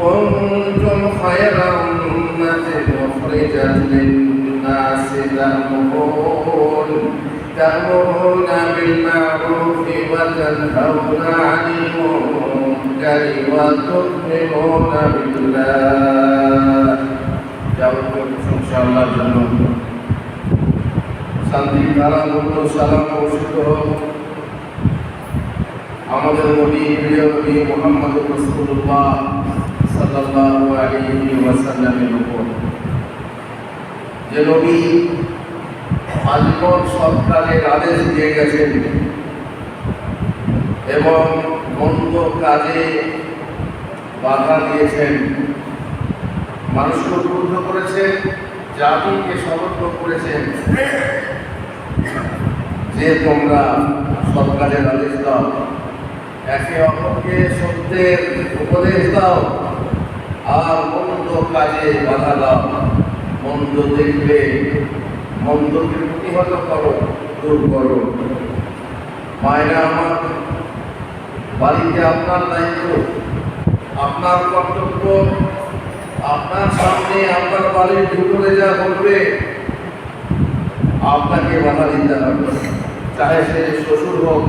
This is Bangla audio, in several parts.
كنتم خير أمة أخرجت للناس تأمرون تأمرون بالمعروف وتنهون عن المنكر وتؤمنون بالله যাবতীয় প্রশংসা আল্লাহর জন্য শান্তি ধারা মূল্য সালাম বর্ষিত হোক আমাদের নবী প্রিয় নবী মোহাম্মদ রসুল্লাহ সাল্লাল্লাহু আলাইহি ওয়াসাল্লামের উপর। যে নবী আজীবন সৎকারের আদেশ দিয়ে গেছেন এবং মন্দ কাজে বাধা দিয়েছেন। মানুষকে উদ্বুদ্ধ করেছেন জাতিকে সতর্ক করেছেন যে তোমরা সরকারের আদেশ দাও, একে অপরকে সত্যের উপদেশ দাও। আর মন্দ কাজে বাধা দাও মন্দ দেখলে মন্দকে প্রতিহত করো, দূর করো। মায়েরা আমার, বাড়িতে আপনার দায়িত্ব, আপনার কর্তব্য, আপনার সামনে আপনার বাড়ির ভিতরে যা বলবে আপনাকে বাধা দিতে হবে। চাহে সে শ্বশুর হোক,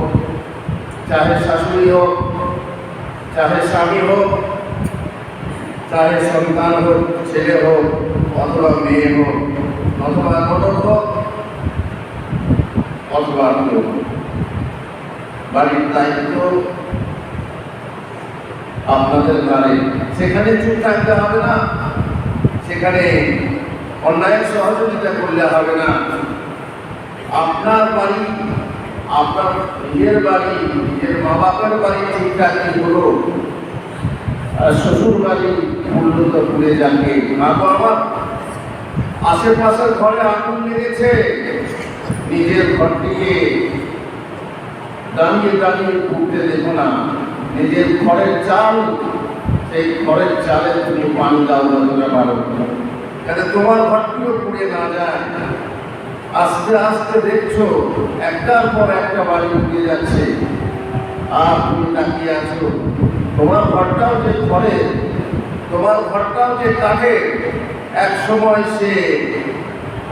চাহে শাশুড়ি হোক, চাহে স্বামী হোক চাহে সন্তান হোক, ছেলে হোক, অথবা মেয়ে হোক, অথবা ননদ হোক, অথবা বাড়ির দায়িত্ব আপনাদের ঘরে সেখানে চুপ থাকতে হবে না। সেখানে অন্যায়ের সহযোগিতা করলে হবে না। আপনার বাড়ি, আপনার নিজের বাড়ি, নিজের মা বাবার বাড়ি ঠিকঠাক হলো শ্বশুর বাড়ি উন্নত করে যাকে মা বাবা আশেপাশের ঘরে আগুন লেগেছে। নিজের ঘরটিকে দাঁড়িয়ে দাঁড়িয়ে ঘুরতে দেখো না। নিজের ঘরের চাল, সেই ঘরের চালে তুমি পানি দাও যতটা পারো যাতে তোমার ঘরটিও পুড়ে না যায়। আস্তে আস্তে দেখছ, একটার পর একটা বাড়ি উঠে যাচ্ছে। আর তুমি তাকিয়ে আছো। তোমার ঘরটাও যে ঘরে তোমার ঘরটাও যে কাঠে এক সময় সে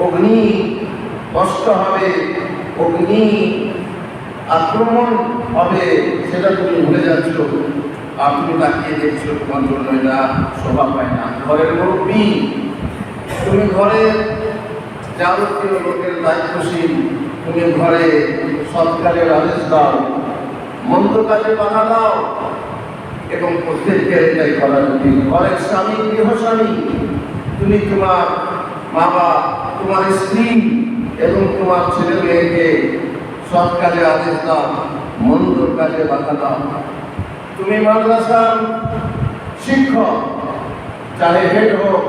অগ্নি কষ্ট হবে, অগ্নি আক্রমণ হবে, সেটা তুমি ভুলে যাচ্ছ। আপনি তাকিয়ে দেখছ, তোমার জন্য এটা শোভা পায় না। ঘরের মুরব্বী, তুমি ঘরের যাবতীয় লোকের দায়িত্বশীল, তুমি ঘরে সৎকারের আদেশ দাও, মন্দ কাজে বাধা দাও। এবং প্রত্যেককে এটাই করা উচিত। ঘরের স্বামী গৃহস্বামী তুমি তোমার বাবা, তোমার স্ত্রী এবং তোমার ছেলে মেয়েকে সৎ কাজে আদেশ দাও, মন্দ কাজে বাধা দাও। তুমি মাদ্রাসার শিক্ষক চাহে হেড হোক,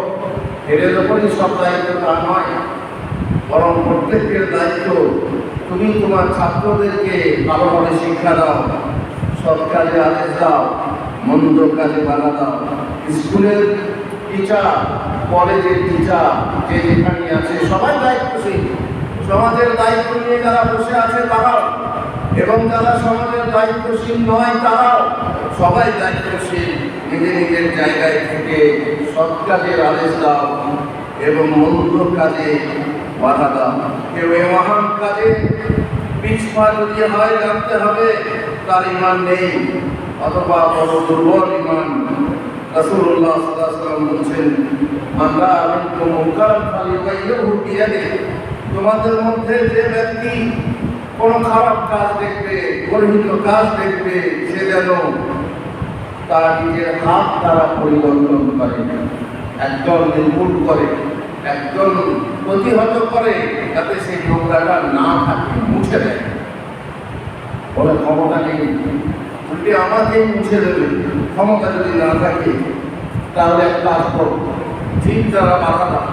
হেডের ওপরই সব দায়িত্ব তা নয়। বরং প্রত্যেকের দায়িত্ব তুমি তোমার ছাত্রদেরকে ভালোভাবে শিক্ষা দাও, সৎ কাজে আদেশ দাও। মন্দ কাজে বাধা দাও। স্কুলের টিচার কলেজের টিচার যে যেখানে আছে, সবাই দায়িত্বশীল। সমাজের দায়িত্ব নিয়ে যারা বসে আছে, তারাও। এবং যারা সমাজের দায়িত্বশীল নয়, তারাও। সবাই দায়িত্বশীল। নিজের নিজের জায়গায় থেকে সৎ কাজের আদেশ দাও এবং মন্দ কাজে বাধা দাও। কেউ মহান কাজে পিছপা যদি হয় জানতে হবে, তার ইমান নেই। অথবা বড় দুর্বল ইমান রাসূলুল্লাহ সাল্লাল্লাহু আলাইহি ওয়াসাল্লাম বলছেন আমরা আমিনকুম মুনকার ফালিয়াগাইয়িরহু বিয়াদিহি। তোমাদের মধ্যে যে ব্যক্তি কোনো খারাপ কাজ দেখবে, গর্হিত কাজ দেখবে, সে যেন তার নিজের হাত দ্বারা পরিবর্তন করে একজন নির্মূল করে একজন প্রতিহত করে, যাতে সেই নোংরাটা না থাকে, মুছে দেয়। বলে ক্ষমতা নেই। উল্টে আমাকেই মুছে দেবে ক্ষমতা যদি না থাকে, তাহলে কাজ করো ঠিক দ্বারা বাধা দাও।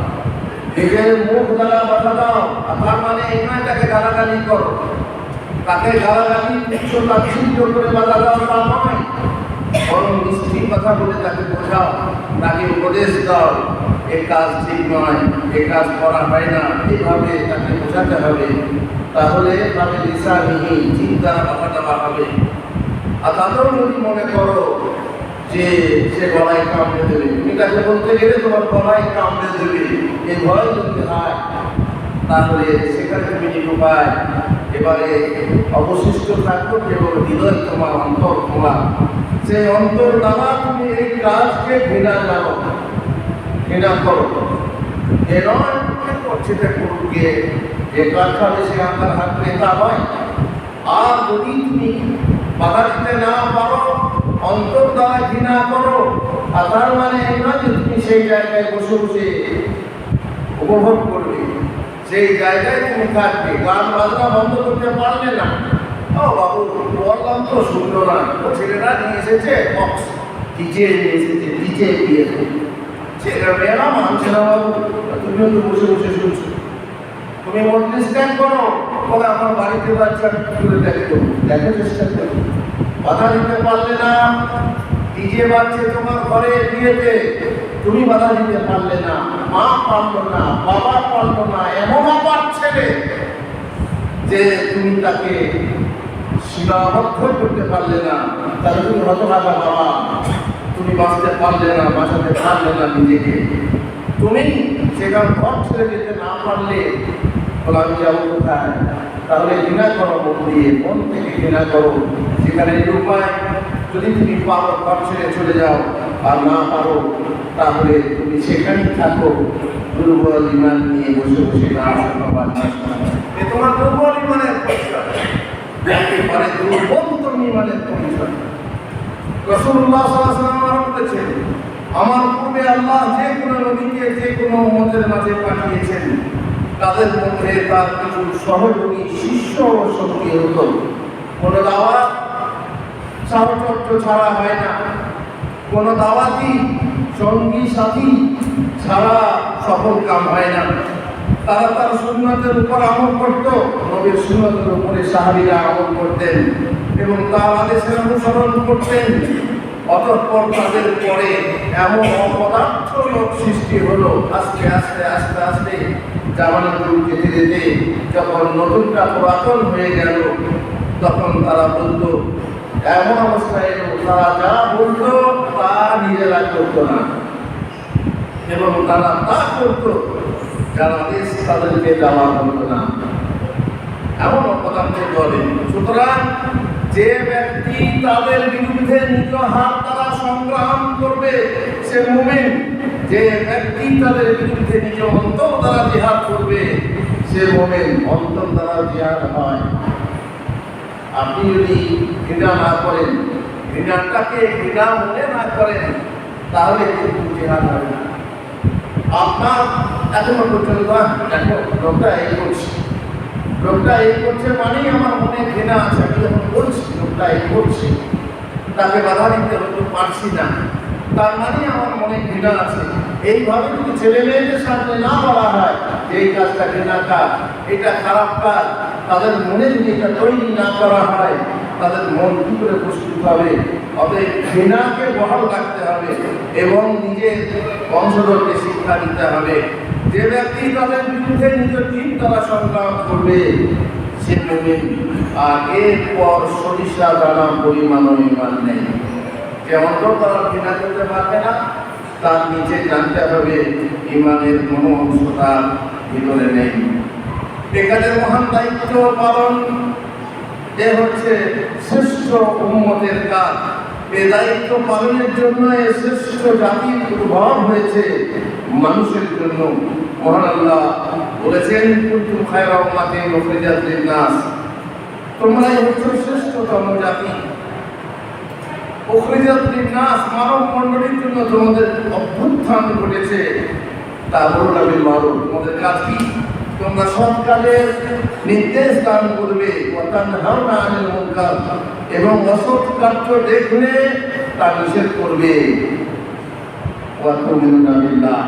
নিজের মুখ দ্বারা বাধা দাও আর তার মানে এই নয় তাকে গালাগালি করো। তাকে গালাগালি, উচ্চ তাচ্ছিল্য করে বাধা দাও তা নয়। বরং মিষ্টি কথা বলে তাকে বোঝাও, তাকে উপদেশ দাও। এ কাজ ঠিক নয়, এ কাজ করা হয় না। এভাবে তাকে বোঝাতে হবে। তাহলে তাকে লিসানিহি চিন্তার কথা দেওয়া হবে আর তাতেও যদি মনে করো যে সে গলায় কামড়ে দেবে তুমি তাকে বলতে গেলে তোমার গলায় কামড়ে দেবে এই ভয় যদি হয়, তাহলে সেখানে তুমি নিরুপায়। এবারে অবশিষ্ট থাকতো কেবল হৃদয় তোমার, অন্তর খোলা সেই অন্তর দ্বারা তুমি এই কাজকে ঘৃণা জানো, ঘৃণা করো। এ নয় করছে করুক যে কাজ খাবে সে আপনার হাত নেতা হয়। আর যদি তুমি বাধা দিতে না পারো, অন্তর দ্বারা ঘৃণা করো। আর তার মানে এই যে তুমি সেই জায়গায় বসে বসে উপভোগ করবে। সেই জায়গায় তুমি থাকবে। গান বাজনা বন্ধ করতে পারলে না। ও বাবু বললাম তো শুনলো না। ও ছেলেরা নিয়ে এসেছে বক্স ডিজে নিয়ে এসেছে ডিজে দিয়ে ছেলেরা মেয়েরা মানছে না বাবু। তুমিও তো বসে বসে শুনছো। তুমি আন্ডারস্ট্যান্ড করো। তবে আমার বাড়িতে বাচ্চা তুলে দেখো দেখো চেষ্টা করো বাধা দিতে পারলে না ডিজে বাজছে তোমার ঘরে বিয়েতে। তুমি বাধা দিতে পারলে না, মা পারল না, বাবা পারল না, এমন অপার ছেলে যে তুমি তাকে সীমাবদ্ধ করতে পারলে না। তাহলে তুমি হতভাগা বাবা, তুমি বাঁচতে পারলে না, বাঁচাতে পারলে না নিজেকে। তুমি সেখান ঘর ছেড়ে যেতে না পারলে বলে আমি কোথায় তাহলে ঘৃণা করো মন দিয়ে মন থেকে ঘৃণা করো। সেখানে উপায় যদি তুমি পারো ঘর ছেড়ে চলে যাও আর না পারো, তাহলে তুমি সেখানেই থাকো। দুর্বল ইমান নিয়ে বসে বসে না তোমার দুর্বল ইমানের একেবারে দুর্বলতম ইমানের পরিচয়। রসুল্লাহ আলাইহি বলেছেন, আমার পূর্বে আল্লাহ যে কোনো নবীকে যে কোনো উম্মতের মাঝে পাঠিয়েছেন। তাদের মধ্যে তার কিছু সহযোগী, শিষ্য সঙ্গী হতো কোনো দাওয়াত সাহচর্য ছাড়া হয় না। কোনো দাওয়াতি সঙ্গী সাথী ছাড়া সফল কাম হয় না। তারা তার সুন্নতের উপর আমল করত, নবীর সুন্নতের উপরে সাহাবিরা আমল করতেন এবং তার আদেশের অনুসরণ করতেন। অতঃপর তাদের পরে এমন অপদার্থ লোক সৃষ্টি হলো। আস্তে আস্তে আস্তে আস্তে জামানের যুগ যেতে যেতে যখন নতুনটা পুরাতন হয়ে গেল, তখন তারা বলতো, এমন অবস্থায় তারা যা বলতো তা নিজেরা করতো না। এবং তারা তা করতো যারা দেশ তাদেরকে দেওয়া হতো না। এমন অপদার্থ বলে, সুতরাং যে ব্যক্তি তাদের বিরুদ্ধে নিজ হাত তারা সংগ্রাম করবে, সে মুমিন। যে ব্যক্তি তাদের বিরুদ্ধে নিজ অন্তর দ্বারা জিহাদ করবে, সে মুমিন, অন্তর দ্বারা জিহাদ হয় আপনি যদি ঘৃণা না করেন, ঘৃণাটাকে ঘৃণা মনে না করেন, তাহলে কিন্তু জিহাদ হবে না। আপনার এখনও পর্যন্ত দেখো, লোকটা এই করছে। লোকটা এই করছে মানেই আমার মনে ঘৃণা আছে। আমি যখন বলছি, লোকটা এই করছে, তাকে বাধা দিতে হয়তো পারছি না। তার মানে আমার মনে ঘৃণা আছে। এইভাবে যদি ছেলে মেয়েদের সামনে না বলা হয় যে এই কাজটা ঘৃণা কাজ, এটা খারাপ কাজ, তাদের মনে যদি এটা তৈরি না করা হয়, তাদের মন কি করে প্রস্তুত হবে? অতএব ঘৃণাকে বহাল রাখতে হবে এবং নিজের বংশধরকে শিক্ষা দিতে হবে। যে ব্যক্তি তাদের বিরুদ্ধে নিজের দিন তারা সংগ্রাম করবে, সে মুমিন আর এরপর সরিষা দানা পরিমাণ ইমান নেই। যে অন্তর তারা ঘৃণা করতে পারবে না, তার নিচে জানতে হবে ইমানের কোনো অংশ তার ভিতরে নেই। এখানে মহান দায়িত্ব পালন, এ হচ্ছে শ্রেষ্ঠ উন্মতের কাজ। এ দায়িত্ব পালনের জন্য এ শ্রেষ্ঠ জাতির উদ্ভব হয়েছে মানুষের জন্য। মহান আল্লাহ বলেছেন, কুন্তুম খায়রা উম্মাতিন উখরিজাত লিন-নাস। তোমরাই হচ্ছে শ্রেষ্ঠতম জাতি। লিন-নাস মানব মণ্ডলীর জন্য তোমাদের অভ্যুত্থান ঘটেছে। তা বলুন আমি মারুফ তোমাদের কাজ কি? তোমরা নির্দেশ দান করবে ওয়াতানহাউনা আনিল মুনকার এবং অসৎ নিষেধ করবে। ওয়াতুমিনুনা বিল্লাহ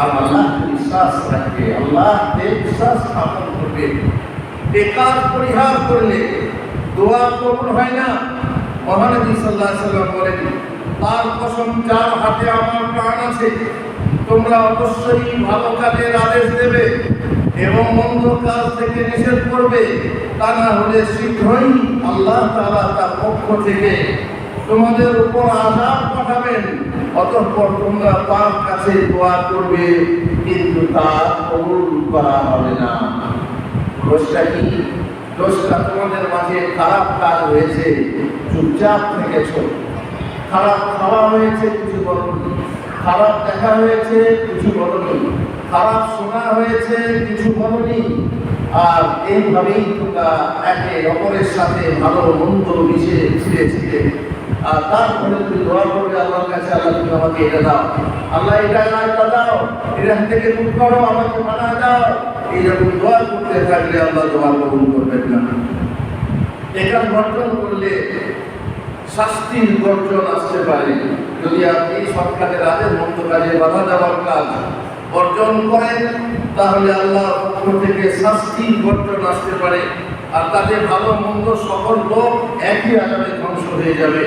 আর আল্লাহ বিশ্বাস রাখবে, আল্লাহ বিশ্বাস স্থাপন করবে। বেকার পরিহার করলে দোয়া কবুল হয় না মহানবী সাল্লাহ সাল্লাম বলেন, তার কসম, যার হাতে আমার প্রাণ আছে, তোমরা অবশ্যই ভালো কাজের আদেশ দেবে এবং মন্দ কাজ থেকে নিষেধ করবে। তা না হলে শীঘ্রই আল্লাহ তাআলা তার পক্ষ থেকে তোমাদের উপর আজাব পাঠাবেন। অতঃপর তোমরা তার কাছে দোয়া করবে, কিন্তু তা কবুল করা হবে না। দোষটা কি? দোষটা তোমাদের মাঝে খারাপ কাজ হয়েছে। চুপচাপ থেকেছ। খারাপ খাওয়া হয়েছে, কিছু বলনি খারাপ দেখা হয়েছে, কিছু বলনি খারাপ শোনা হয়েছে, কিছু বলনি আর এইভাবেই তোমরা একে অপরের সাথে ভালো মন্দ মিশে ছিঁড়ে ছিঁড়ে আর তারপরে তুমি দোয়া করবে, আল্লাহর কাছে আল্লাহ তুমি আমাকে এটা দাও। আল্লাহ এটা না এটা দাও, এখান থেকে দূর করো, আমাকে মানা দাও। এইরকম দোয়া করতে থাকলে আল্লাহ দোয়া কবুল করবেন না। এটা বর্জন করলে শাস্তির গর্জন আসতে পারে। যদি আপনি সৎ কাজের আগে মন্দ কাজে বাধা দেওয়ার কাজ অর্জন করেন, তাহলে আল্লাহ পক্ষ থেকে শাস্তির গর্জন আসতে পারে। আর তাদের ভালো মন্দ সকল লোক একই আগামে ধ্বংস হয়ে যাবে।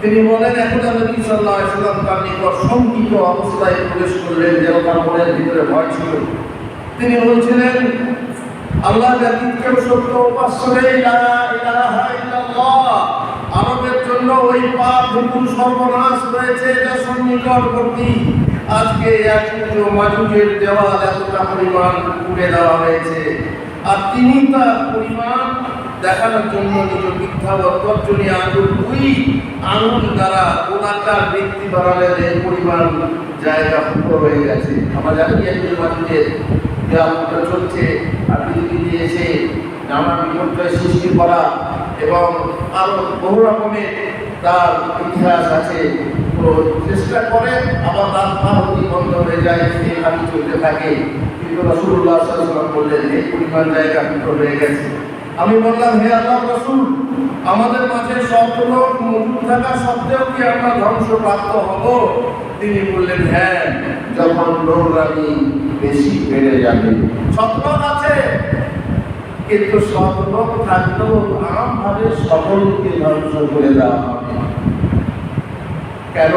তিনি বলেন, এখন নবী সাল্লাম তার নিকট শঙ্কিত অবস্থায় প্রবেশ করলেন যেন তার মনের ভিতরে ভয় ছিল। তিনি বলছিলেন, আল্লাহ ব্যতীত কেউ সত্য উপাস্য আমাদের জন্য ওই পাপ, হুকুম, সর্বনাশ রয়েছে এটা সন্নিকটবর্তী আজকে এক পুজো মাজুজের দেওয়াল এতটা পরিমাণ পুড়ে দেওয়া হয়েছে। আর তিনি তার পরিমাণ দেখানোর জন্য নিজ মিথ্যা বর্তর্জনী আঙুল, দুই আঙুল দ্বারা গোলাকার ব্যক্তি বানালেন এই পরিমাণ জায়গা ফুটো হয়ে গেছে। আমরা জানি একজন দেওয়ালটা চলছে। আর পৃথিবীতে এসে নানা বিপর্যয় সৃষ্টি করা এবং আরও বহু রকমের তার ইতিহাস আছে। চেষ্টা করে আবার তার পাহতি বন্ধ হয়ে যায় সেভাবে চলতে থাকে। কিন্তু রসুল্লাহ সাল্লাম বললেন, এই পরিমাণ জায়গা বিফল হয়ে গেছে। আমি বললাম, হে আল্লাহ রসুল, আমাদের মাঝে সব মজুদ থাকা সত্ত্বেও কি আমরা ধ্বংসপ্রাপ্ত হব? তিনি বললেন হ্যাঁ যখন নোংরামি বেশি বেড়ে যাবে। সতলোক আছে, কিন্তু সতলোক থাকলেও আমভাবে সকলকে ধ্বংস করে দেওয়া হবে। কেন?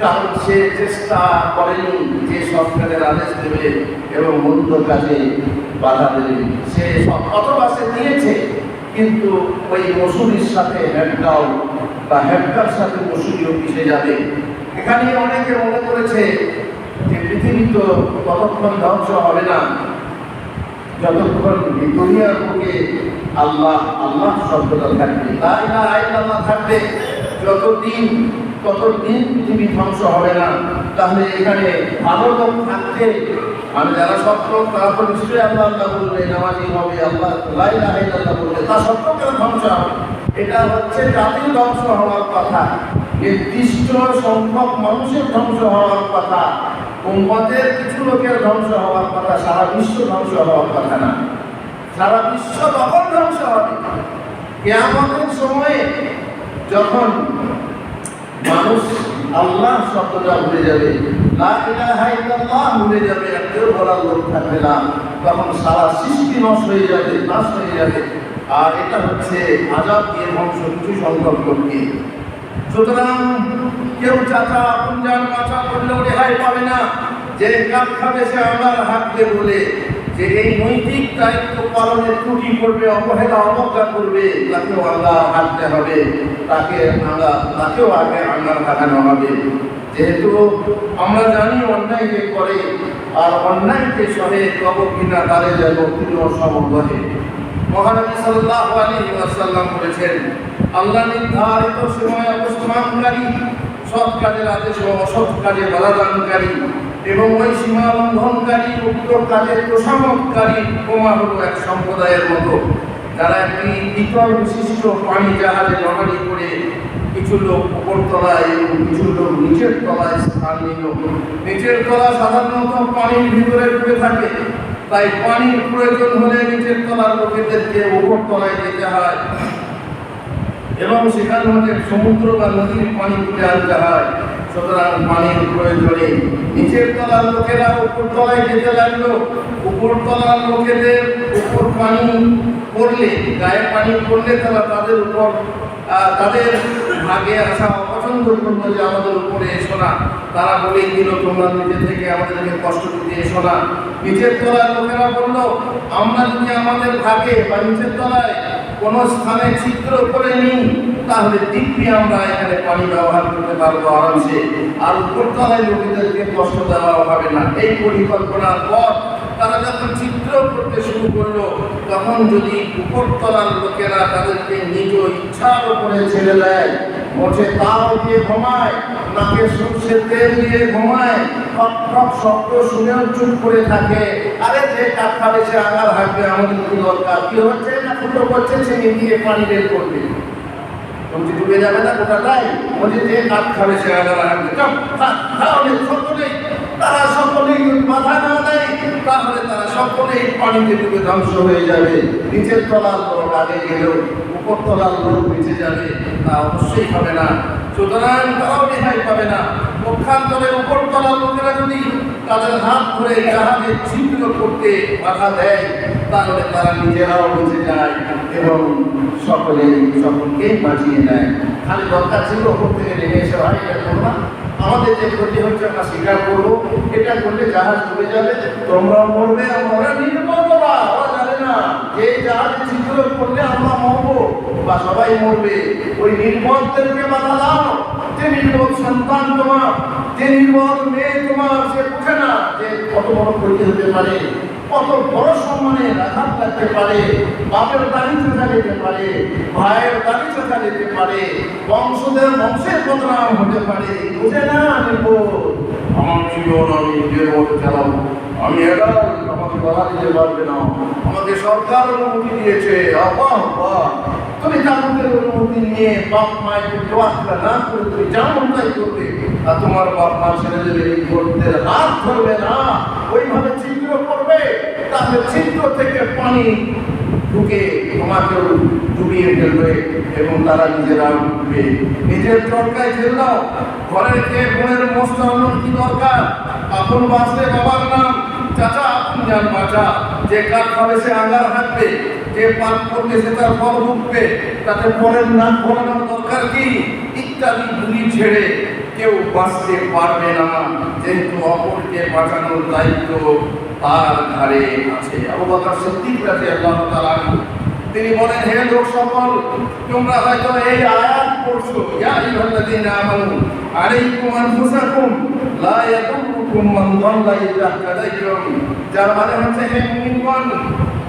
কারণ সে চেষ্টা করেনি যে সরকারের আদেশ দেবে এবং মন্দ কাজে বাধা দেবে। সে অথবা সে দিয়েছে কিন্তু ওই মসুরির সাথে হ্যান্ডকাও বা হ্যান্ডকার সাথে মসুরিও মিশে যাবে। এখানে অনেকে মনে করেছে যে পৃথিবী তো ততক্ষণ ধ্বংস হবে না। যতক্ষণ দুনিয়ার বুকে আল্লাহ আল্লাহ শব্দটা থাকবে। তাই না ইলাহা ইল্লাল্লাহ থাকবে। যতদিন, ততদিন পৃথিবী ধ্বংস হবে না, তাহলে এখানে ভালো লোক থাকতে আমি যারা সৎ লোক, তারা তো নিশ্চয়ই আল্লাহ আল্লাহ বলবে, নামাজি হবে, আল্লাহ লা আইন ইল্লাল্লাহ বলবে। তা সত্ত্বেও কেন ধ্বংস হবে? এটা হচ্ছে জাতির ধ্বংস হওয়ার কথা। নির্দিষ্ট সংখ্যক মানুষের ধ্বংস হওয়ার কথা। উম্মতের কিছু লোকের ধ্বংস হওয়ার কথা, সারা বিশ্ব ধ্বংস হওয়ার কথা না। সারা বিশ্ব তখন ধ্বংস হবে। কেয়ামতের সময়ে যখন মানুষ আল্লাহ শব্দটা ভুলে যাবে ভুলে যাবে কেউ বলার লোক থাকবে না, তখন সারা সৃষ্টি নষ্ট হয়ে যাবে, নাশ হয়ে যাবে। আর এটা হচ্ছে আজাদ দিয়ে ধ্বংস কিছু সংকল্প লোককে সুতরাং কেউ চাচা যান বাঁচা করলেও রেহাই পাবে না। যে কাপ খাবে সে আমার হাতকে বলে যে এই নৈতিক দায়িত্ব পালনের ত্রুটি করবে, অবহেলা, অবজ্ঞা করবে, তাকেও আল্লাহ হাঁটতে হবে, তাকে আল্লাহ তাকেও আগে আল্লাহ হাঁটানো হবে। যেহেতু আমরা জানি অন্যায় যে করে, আর অন্যায়কে সহে কব কিনা তারে যেন প্রিয় সমগ্রহে। মহানবী সাল্লাল্লাহু আলাইহি ওয়াসাল্লাম বলেছেন, আল্লাহ নির্ধারিত সময় অবস্থানকারী, সৎ কাজের আদেশ ও অসৎ কাজে বাধা দানকারী এবং ওই সীমা লঙ্ঘনকারী, উক্ত কাজের প্রশাসককারী উপমা হলো এক সম্প্রদায়ের মতো। যারা একটি দ্বিতল বিশিষ্ট পানি জাহাজে লড়াই করে কিছু লোক উপর তলায় এবং কিছু লোক নিচের তলায় স্থান নিল নিচের তলা সাধারণত পানির ভিতরে ডুবে থাকে। তাই পানির প্রয়োজন হলে নিচের তলার লোকেদেরকে উপর তলায় যেতে হয়। এবং সেখান থেকে সমুদ্র বা নদীর পানি তুলে আনতে হয়। সুতরাং পানির প্রয়োজনে নিচের তলার লোকেরা উপর তলায় যেতে লাগল। উপর তলার লোকেদের উপর পানি পড়লে, গায়ে পানি পড়লে তারা তাদের উপর তাদের ভাগে আসা অপছন্দ করল যে আমাদের উপরে এসো না। তারা বলেই দিল তোমরা নিজে থেকে আমাদেরকে কষ্ট দিতে এসো না। নিচের তলায় লোকেরা বলল, আমরা যদি আমাদের ভাগে বা নিচের তলায় কোনো স্থানে ছিদ্র করে নিই, তাহলে দিব্যি আমরা এখানে পানি ব্যবহার করতে পারব আরামসে। আর উপরতলায় লোকেদেরকে কষ্ট দেওয়া হবে না। এই পরিকল্পনার পর তারা যখন চিত্র করতে শুরু করল, তখন যদি উপরতলার লোকেরা তাদেরকে নিজ ইচ্ছার উপরে ছেড়ে দেয় মোটে তাও দিয়ে ঘুমায়, নাকে সর্ষের তেল দিয়ে ঘুমায় ঠক শব্দ শুনেও চুপ করে থাকে। আরে যে কাঠ খাবে, সে আগার হাঁটবে, আমাদের কি দরকার? কি হচ্ছে? না ফুটো করছে, সে নিয়ে পানি বের করবে। বলছি ডুবে যাবে না কোথাটাই বলছে যে কাঠ খাবে, সে আগার হাঁটবে। তাহলে সকলেই তারা সকলেই মাথা না দেয়, তাহলে তারা সকলেই পানিতে ডুবে ধ্বংস হয়ে যাবে। নিচের তলার লোক আগে গেলেও উপর তলার লোক বেঁচে যাবে, তা অবশ্যই হবে না। সুতরাং তারাও রেহাই পাবে না। পক্ষান্তরের উপর তলার লোকেরা যদি তাদের হাত ধরে জাহাজে ছিদ্র করতে বাধা দেয়, তাহলে তারা নিজেরাও বেঁচে যায় এবং সকলে সকলকেই বাঁচিয়ে নেয়। খালি দরকার ছিল ওপর থেকে নেমে এসে ভাই, এটা আমাদের যে ক্ষতি হচ্ছে, আমরা স্বীকার করব। এটা করলে জাহাজ ডুবে যাবে, তোমরাও মরবে, আমরা নির্মল বাবা ওরা জানে না। যে জাহাজে ছিদ্র করলে আমরা মরবো, বা সবাই মরবে। ওই নির্মলদেরকে বাধা দাও। যে নির্মল সন্তান তোমার, যে নির্মল মেয়ে তোমার, সে বুঝে না। যে কত বড় ক্ষতি হতে পারে। কত বড় সম্মানের আঘাত লাগতে পারে বাপের দাড়ি চোখা যেতে পারে ভাইয়ের দাড়ি চোখা যেতে পারে বংশদের বংশের বদনাম হতে পারে বুঝে না আমার জীবন আমি নিজের মতো চালাবো। আমি এরা আমাকে বাধা দিতে পারবে না। আমাকে সরকার অনুমতি দিয়েছে। আব্বা তুমি তাদের অনুমতি নিয়ে বাপ মায়ের তোয়াক্কা না করে তুমি যেমন তাই করবে আর তোমার বাপ মা দেবে এই হাত ধরবে না। ওইভাবে তাহলে ছিদ্র থেকে পানি ঢুকে তোমাকেও ডুবিয়ে ফেলবে এবং তারা নিজেরা ডুববে নিজের চরকায় ফেললাও ঘরের রেখে বোনের মস্ত কি দরকার? আপন বাঁচলে বাবার নাম। চাচা, আপন যান বাঁচা। যে কাঠ খাবে সে আঙ্গার হাঁটবে, যে পাপ করবে সে তার ফল ভুগবে, তাতে পরের নাম বলানোর দরকার কি? ইত্যাদি গুলি ছেড়ে কেউ বাঁচতে পারবে না। যেহেতু অপরকে বাঁচানোর দায়িত্ব তার ঘাড়ে আছে। আবু বকর সিদ্দিক রাদিয়াল্লাহু তাআলা তিনি বলেন, হে লোক সকল, তোমরা হয়তো এই আয়াত পড়ছো। ইয়া আইয়ুহাল্লাযীনা আমানু, আলাইকুম আনফুসাকুম, লা ইয়াদুররুকুম মান দাল্লা ইযা হাদাইতুম যার মানে হচ্ছে, হে মুমিনগণ,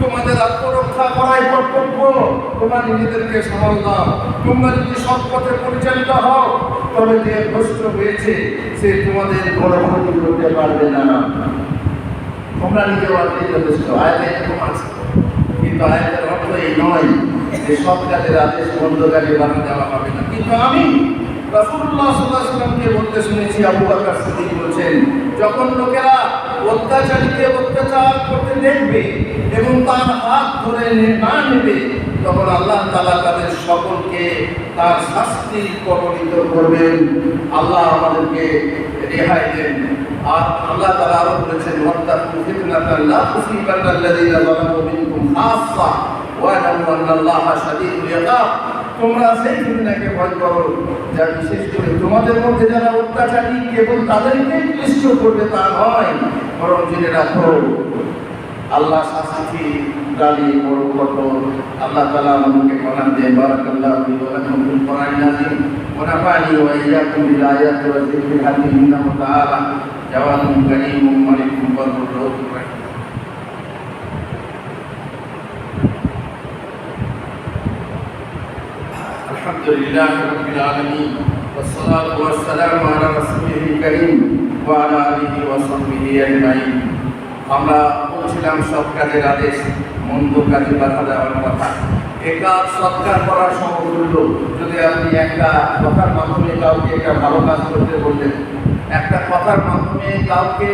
তোমাদের আত্মরক্ষা করাই কর্তব্য। তোমরা নিজেদেরকে সামাল দাও। তোমরা যদি সৎ পথে পরিচালিত হও, তবে যে ভ্রষ্ট হয়েছে, সে তোমাদের ক্ষতি করতে পারবে না। তোমরা নিজে অর্থে যথেষ্ট আয়াতে এরকম কিন্তু আয়াতের অর্থ এই নয় যে সব কাজের আদেশ বন্ধ কাজে বাধা দেওয়া হবে না। কিন্তু আমি রাসূলুল্লাহ সাল্লাল্লাহু বলতে শুনেছি, আবু বকর সিদ্দিক বলেছেন, যখন লোকেরা অত্যাচারীকে অত্যাচার করতে দেখবে এবং তার হাত ধরে নে- নেবে, তখন আল্লাহ তাআলা তাদের সকলকে তার শাস্তি কবলিত করবেন। আল্লাহ আমাদেরকে রেহাই দেন। আর আল্লাহ তাআলা আরও বলেছেন ওয়াত্তাকু ফিতনাতান লা তুসিবান্না আল্লাযীনা যালামু মিনকুম খাসসা ওয়া আলামু আন্নাল্লাহা শাদীদুল ইকাব। তোমরা সেই ফিতনাকে ভয় করো যা বিশেষ করে তোমাদের মধ্যে যারা অত্যাচারী, কেবল তাদেরকে ক্লিষ্ট করবে তা নয়, বরং জেনে রাখো, আল্লাহ শাস্তি গালি বড় কঠোর। আল্লাহ তালা আমাদেরকে কোরআন দিয়ে বারাকাল্লাহ ফি ওয়া লাকুম ফিল কোরআনিল আযীম। ওয়া নাফানি ওয়া ইয়্যাকুম বিল আয়াতি ওয়া যিকরিল হাকীম ইন্নাহু তাআলা জাওয়াদুন কারীমুম মালিকুম বারুর রাউফুর রাহিম الحمد لله رب العالمين والصلاة والسلام على رسوله الكريم وعلى آله وصحبه أجمعين আমরা বলছিলাম সৎ কাজের আদেশ মন্দ কাজে বাধা দেওয়ার কথা এ কাজ সৎকার করার সমতুল্য যদি আপনি একটা কথার মাধ্যমে কাউকে একটা ভালো কাজ করতে বললেন একটা কথার মাধ্যমে কাউকে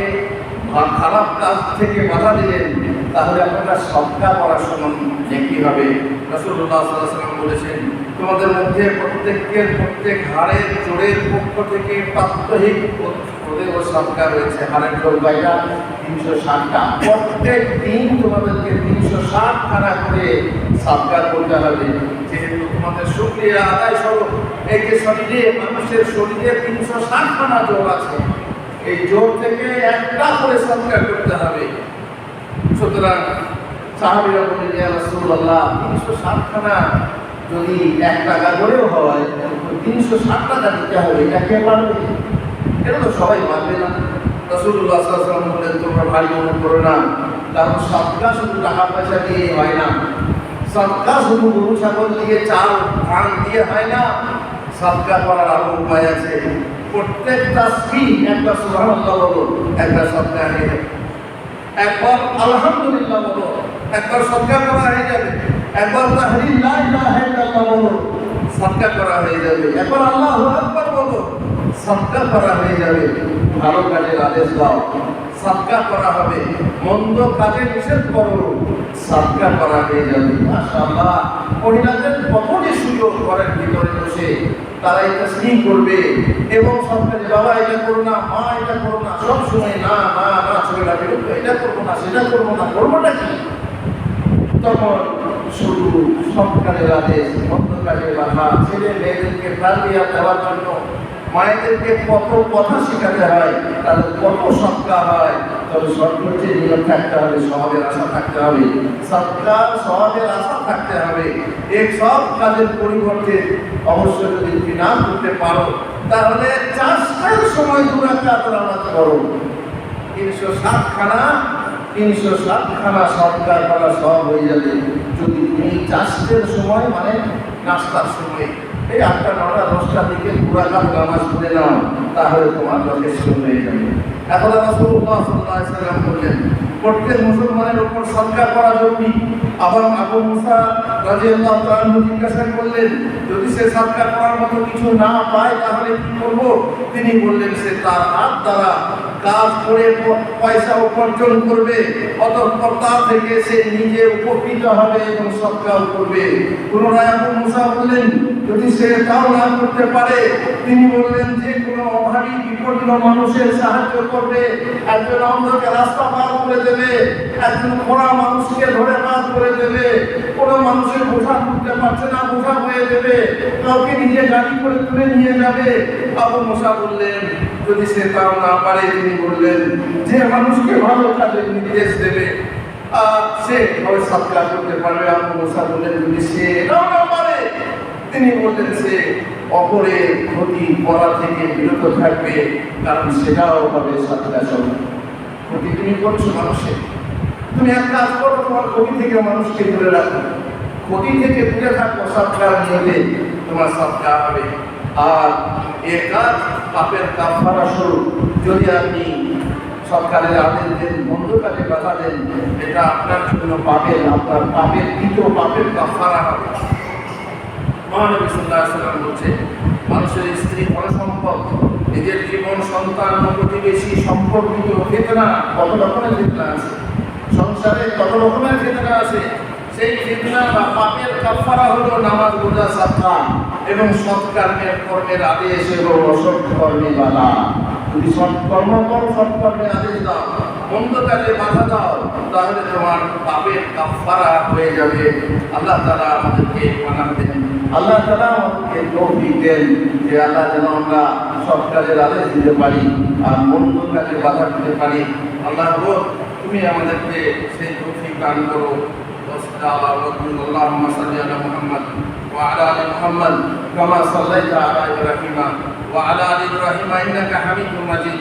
খারাপ কাজ থেকে বাধা দিলেন, তাহলে আপনারা সৎকার করার সমান একই হবে। রসুল্লাহ সাল্লাম বলেছেন, তোমাদের মধ্যে প্রত্যেকের প্রত্যেক হাড়ের জোরের পক্ষ থেকে প্রাত্যহিক ও সৎকার রয়েছে। হাড়ের জোর বাইরা তিনশো ষাটটা। প্রত্যেক দিন তোমাদেরকে তিনশো ষাট খানা করে সৎকার করতে হবে। তোমাদের শুক্রিয়া আদায় স্বরূপ। এই যে শরীরে, মানুষের শরীরে তিনশো ষাটখানা জোর আছে। এই জোর থেকে একটা করে সৎকার করতে হবে। সুতরাং সাহাবিরা বলে যে তিনশো ষাটখানা যদি এক টাকা করেও হয় তিনশো ষাট টাকা দিতে হবে, এটা কে পারবে? এটা তো সবাই পারবে না। রসুল্লাহ বললেন, তোমরা ভাই মনে করো না, কারণ সবকা শুধু টাকা পয়সা দিয়ে হয় না। সবকা শুধু গরু ছাগল দিয়ে চাল ধান দিয়ে হয় না সবকা করার আরও উপায় আছে। প্রত্যেকটা স্ত্রী একটা সুবহানাল্লাহ বলো, একটা সবকা হয়ে যাবে। একবার আলহামদুলিল্লাহ বলো, একবার সৎকার করা হয়ে যাবে। একবার তাহরিল লা ইলাহা ইল্লাল্লাহ বলো সৎকার করা হয়ে যাবে। একবার আল্লাহু আকবার বলো সৎকার করা হয়ে যাবে। ভালো কাজের আদেশ দাও। সৎকার করা হবে। মন্দ কাজে নিষেধ করো। সৎকার করা হয়ে যাবে। মাশাআল্লাহ। মহিলাদের কত সুযোগ ঘরের ভিতরে বসে তারা এটা স্নেহ করবে এবং সরকারি বাবা, এটা করো না, মা, এটা করো না, সব সময় না না না ছেলেটা বিরক্ত, এটা করব না, সেটা করব না, করবোটা কি? তখন শুধু সরকারের আদেশ মন্দ কাজে বাধা ছেলে মেয়েদেরকে প্রাণিয়া দেওয়ার জন্য মায়েদেরকে কত কথা শেখাতে হয়, তাদের কত সৎকা হয়, তবে সর্বোচ্চ নিয়ম থাকতে হবে স্বভাবের আশা থাকতে হবে। সৎকার স্বভাবের আশা থাকতে হবে। এই সব কাজের পরিবর্তে অবশ্য যদি তুমি না করতে পারো, তাহলে চাষটার সময় দু একটা নামাজ করো তিনশো সাতখানা তিনশো সাতখানা সৎকার করা সব হয়ে যাবে। যদি তুমি চাষের সময় মানে নাস্তার সময় এই আটটা নটা দশটার দিকে পুরাকাল নামাজ পড়ে নাও তাহলে তোমার যথেষ্ট হয়ে যাবে। এখন রাসূলুল্লাহ সাল্লাল্লাহু আলাইহি সাল্লাম বললেন, প্রত্যেক মুসলমানের উপর সৎকার করা জরুরি। আবার আবু মুসা রাদিয়াল্লাহু তাআলা জিজ্ঞাসা করলেন, যদি সে সৎকার করার মতো কিছু না পায়, তাহলে কি করব? তিনি বললেন, সে তার হাত দ্বারা কাজ করে পয়সা উপার্জন করবে, অতঃপর তা থেকে সে নিজে উপকৃত হবে এবং সৎকার করবে। পুনরায় আবু মুসা বললেন, যদি সে তাও না করতে পারে তিনি বললেন যে, কোনো অভাবী বিপন্ন মানুষের সাহায্য করবে, একজন অন্ধকে রাস্তা পার করে দেবে, একজন খোড়া মানুষকে ধরে পার করে দেবে, কোনো মানুষের বোঝা তুলতে পারছে না, বোঝা হয়ে দেবে, কাউকে নিজে গাড়ি করে তুলে নিয়ে যাবে। আবু মশা বললেন, যদি সে তাও না পারে, তিনি বললেন, যে মানুষকে ভালো কাজের নির্দেশ দেবে সে সৎকার করতে পারবে। আবু মুসা বললেন, যদি সে তিনি বললেন যে অপরের ক্ষতি করা থেকে বিরত থাকবে, কারণ সেটাও হবে সৎকার ক্ষতি তুমি করছ মানুষের তুমি এক কাজ করো, তোমার ক্ষতি থেকে মানুষকে দূরে রাখো। ক্ষতি থেকে দূরে থাকো সৎকার নিয়ে তোমার সৎকার হবে। আর এ কাজ পাপের কাফারা স্বরূপ যদি আপনি সরকারের আদেশ দেন বন্ধ কাজে বাধা দেন, এটা আপনার জন্য পাপের, আপনার পাপের দ্বিতীয় পাপের কাফারা হবে। মহানবী আলাইহি সাল্লাম বলছে, মানুষের স্ত্রী সম্পদ নিজের জীবন, সন্তান প্রতিবেশী সম্পর্কিত ফেতনা কত রকমের ফেতনা আছে? সংসারে কত রকমের ফেতনা আছে? সেই ফেতনা বা পাপের কাফারা হলো নামাজ, রোজা সাদকা এবং সৎকর্মের কর্মের আদেশ এবং অসৎ কর্মে বাধা। যদি সৎকর্ম করো সৎকর্মের আদেশ দাও। মন্দ কাজে বাধা দাও তাহলে তোমার পাপের কাফারা হয়ে যাবে আল্লাহ তাআলা আমাদেরকে মানা দেন আল্লাহ তাআলা আমাদেরকে তৌফিক দেন যে আল্লাহ যেন আমরা সৎ কাজের আদেশ দিতে পারি আর মন্দ কাজে বাধা দিতে পারি আল্লাহ গো তুমি আমাদেরকে সেই তৌফিক দান করো اللهم صل على محمد وعلى ال محمد كما صليت على ابراهيم وعلى ال ابراهيم انك حميد مجيد